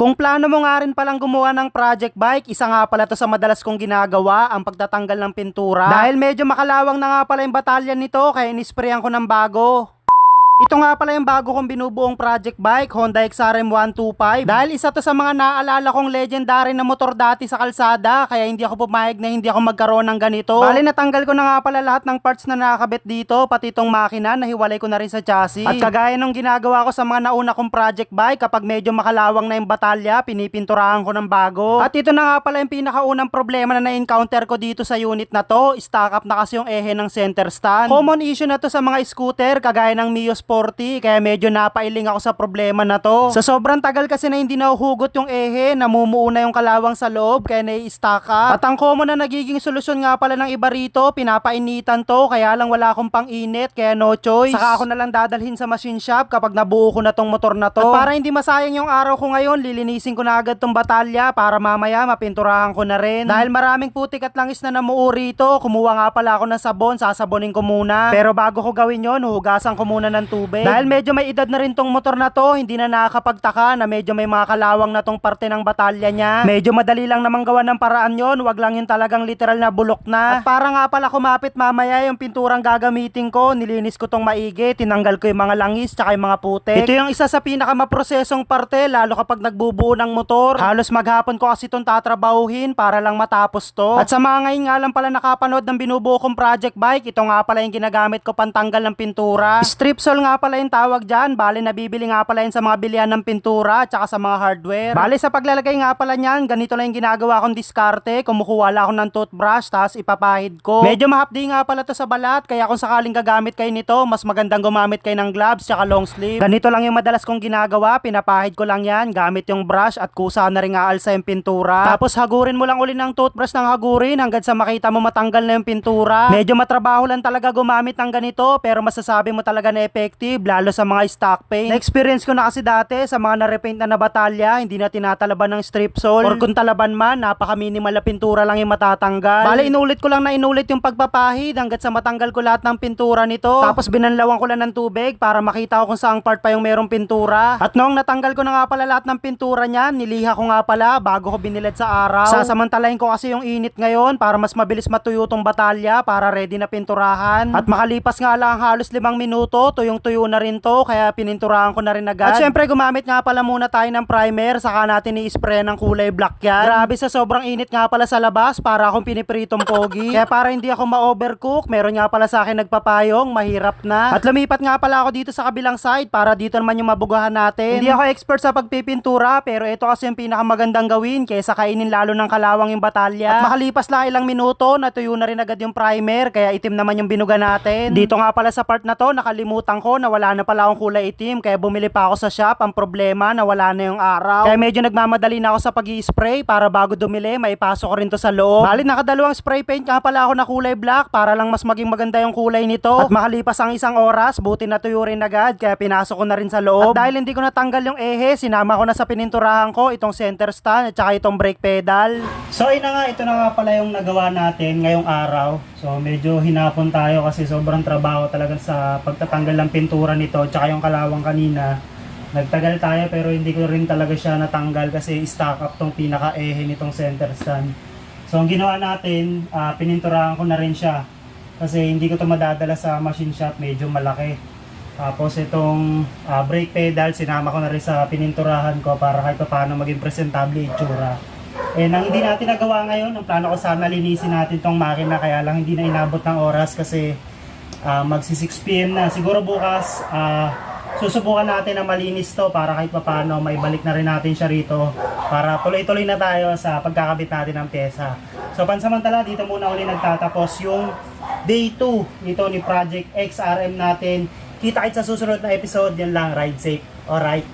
Kung plano mo nga rin palang gumawa ng project bike, isa nga pala to sa madalas kong ginagawa, ang pagtatanggal ng pintura. Dahil medyo makalawang na nga pala yung batalyan nito, kaya inisprayan ko ng bago. Ito nga pala yung bago kong binubuong project bike, Honda XRM 125. Dahil isa to sa mga naalala kong legendary na motor dati sa kalsada, kaya hindi ako pumayag na hindi ako magkaroon ng ganito. Bali natanggal ko na nga pala lahat ng parts na nakakabit dito, pati itong makina, nahiwalay ko na rin sa chassis. At kagaya nung ginagawa ko sa mga nauna kong project bike, kapag medyo makalawang na yung batalya, pinipinturahan ko ng bago. At ito na nga pala yung pinakaunang problema na na-encounter ko dito sa unit na to, stock up na kasi yung ehe ng center stand. Common issue na to sa mga scooter, kagaya ng Mio Sporty, kaya medyo napailing ako sa problema na to. Sa sobrang tagal kasi na hindi nahuhugot yung ehe, namumuo na yung kalawang sa loob, kaya nai-stock up. At ang common na nagiging solusyon nga pala ng iba rito, pinapainitan to, kaya lang wala akong pang-init, kaya no choice. Saka ako na lang dadalhin sa machine shop kapag nabuo ko na tong motor na to. At para hindi masayang yung araw ko ngayon, lilinisin ko na agad tong batalya para mamaya mapinturahan ko na rin. Dahil maraming putik at langis na namuo rito, kumuha nga pala ako ng sabon, sasabonin ko muna. Pero bago ko gawin yon, hugasan ko muna ng tubig. Dahil medyo may edad na rin tong motor na to, hindi na nakakapagtaka na medyo may mga kalawang na tong parte ng batalya niya. Medyo madali lang namang gawa ng paraan yon, wag lang yung talagang literal na bulok na. At para nga pala kumapit mamaya yung pinturang gagamitin ko, nilinis ko tong maigi, tinanggal ko yung mga langis tsaka yung mga putik. Ito yung isa sa pinakamaprosesong parte, lalo kapag nagbubuo ng motor. Halos maghapon ko kasi itong tatrabahuhin para lang matapos to. At sa mga ngayon nga lang pala nakapanood ng binubuo kong project bike, ito nga pala yung ginagamit ko pantanggal ng pintura. Strip sol nga pala yung tawag dyan, bali nabibili nga pala yun sa mga bilihan ng pintura tsaka sa mga hardware. Bali sa paglalagay nga pala niyan, ganito lang yung ginagawa kong diskarte, kumukuha lang ako ng toothbrush tapos ipapahid ko. Medyo mahapdi nga pala to sa balat, kaya kung sakaling gagamit kayo nito, mas magandang gumamit kayo ng gloves tsaka long sleeve. Ganito lang yung madalas kong ginagawa, pinapahid ko lang yan gamit yung brush at kusa na rin aalsa yung pintura. Tapos hagurin mo lang uli ng toothbrush ng hagurin hanggang sa makita mo matanggal na yung pintura. Medyo matrabaho lang talaga gumamit ng ganito pero masasabi mo talaga na effective lalo sa mga stock paint. Na-experience ko na kasi dati sa mga na-repaint na na batalya, hindi na tinatalaban ng strip sole or kung talaban man, napaka-minimal na pintura lang yung matatanggal. Bale, inulit ko lang na inulit yung pagpapahid hanggat sa matanggal ko lahat ng pintura nito. Tapos binanlawan ko lang ng tubig para makita ko kung saang part pa yung merong pintura. At noong natanggal ko na nga pala lahat ng pintura niyan, niliha ko nga pala bago ko binilad sa araw. Sasamantalahin ko kasi yung init ngayon para mas mabilis matuyo tong batalya para ready na pinturahan. At makalipas nga lang halos limang minuto, tuyong-tuyo na rin to kaya pininturahan ko na rin agad. At syempre gumamit nga pala muna tayo ng primer saka natin i-spray ng kulay black yan. Grabe sa sobrang init nga pala sa labas para akong pinipritong pogi. Kaya para hindi ako ma-overcook, meron nga pala sa akin nagpapayong, mahirap na. At lumipat nga pala ako dito sa kabilang side para dito naman yung mabugahan natin. Hindi ako expert sa pagpipintura pero ito kasi yung pinakamagandang gawin kaysa kainin lalo ng kalawang yung batalya. At makalipas lang ilang minuto, natuyo na rin agad yung primer kaya itim naman yung binuga natin. Dito nga pala sa part na to, nakalimutan ko na wala na pala akong kulay itim kaya bumili pa ako sa shop. Ang problema na wala na yung araw. Kaya medyo nagmamadali na ako sa pag spray para bago dumili, may pasok ko rin to sa loob. Bali, nakadalawang spray paint nga pala ako na kulay black para lang mas maging maganda yung kulay nito. At makalipas ang isang oras, buti natuyo rin agad kaya pinasok ko na rin sa loob. At dahil hindi ko natanggal yung ehe, sinama ko na sa pininturahan ko itong center stand at saka itong brake pedal. So ina nga, ito na nga pala yung nagawa natin ngayong araw. So medyo hinapon tayo kasi sobrang trabaho talaga sa pagtatanggal ng pintura nito at saka yung kalawang kanina. Nagtagal tayo pero hindi ko rin talaga siya natanggal kasi stock up tong pinaka-ehe nitong center stand. So ang ginawa natin, ah, pininturahan ko na rin siya kasi hindi ko to madadala sa machine shop, medyo malaki. Tapos itong ah, brake pedal, sinama ko na rin sa pininturahan ko para kahit paano maging presentable itsura. Eh, nang hindi natin nagawa ngayon, ang plano ko sana linisin natin tong makina kaya lang hindi na inabot ng oras kasi ah, magsi 6pm na. Siguro bukas, ah, susubukan natin na malinis to para kahit paano may balik na rin natin siya rito para tuloy-tuloy na tayo sa pagkakabit natin ng pyesa. So pansamantala dito muna uli nagtatapos yung day 2 nito ni Project XRM natin. Kita kits sa susunod na episode, yan lang, ride safe. Alright.